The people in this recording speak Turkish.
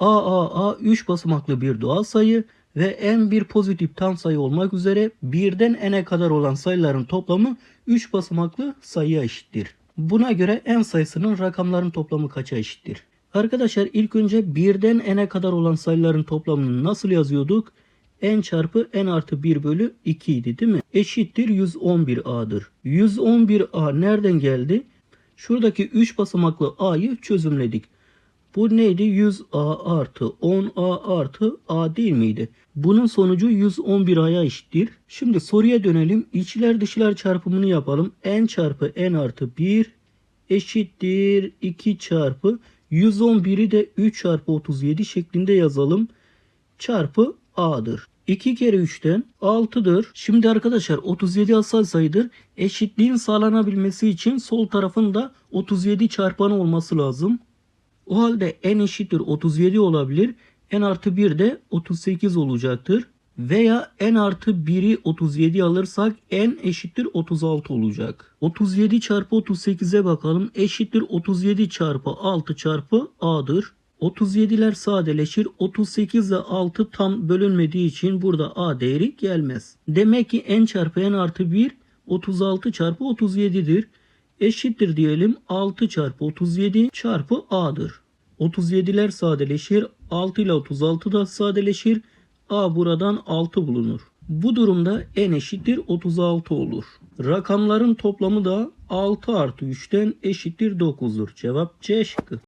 A, A, A 3 basamaklı bir doğal sayı ve n bir pozitif tam sayı olmak üzere birden n'e kadar olan sayıların toplamı 3 basamaklı sayıya eşittir. Buna göre n sayısının rakamların toplamı kaça eşittir? Arkadaşlar ilk önce birden n'e kadar olan sayıların toplamını nasıl yazıyorduk? n çarpı n artı 1 bölü 2 idi değil mi? Eşittir 111a'dır. 111a nereden geldi? Şuradaki 3 basamaklı a'yı çözümledik. Bu neydi? 100a artı 10a artı a değil miydi? Bunun sonucu 111a'ya eşittir. Şimdi soruya dönelim. İçler dışlar çarpımını yapalım. n çarpı n artı 1 eşittir 2 çarpı 111'i de 3 çarpı 37 şeklinde yazalım. Çarpı a'dır. 2 kere 3'ten 6'dır. Şimdi arkadaşlar 37 asal sayıdır. Eşitliğin sağlanabilmesi için sol tarafın da 37 çarpanı olması lazım. O halde n eşittir 37 olabilir. n artı 1 de 38 olacaktır. Veya n artı 1'i 37 alırsak n eşittir 36 olacak. 37 çarpı 38'e bakalım. Eşittir 37 çarpı 6 çarpı a'dır. 37'ler sadeleşir. 38 ile 6 tam bölünmediği için burada a değeri gelmez. Demek ki n çarpı n artı 1 36 çarpı 37'dir. Eşittir diyelim 6 çarpı 37 çarpı a'dır. 37'ler sadeleşir. 6 ile 36 da sadeleşir. A buradan 6 bulunur. Bu durumda n eşittir 36 olur. Rakamların toplamı da 6 artı 3'ten eşittir 9'dur. Cevap C şıkkı.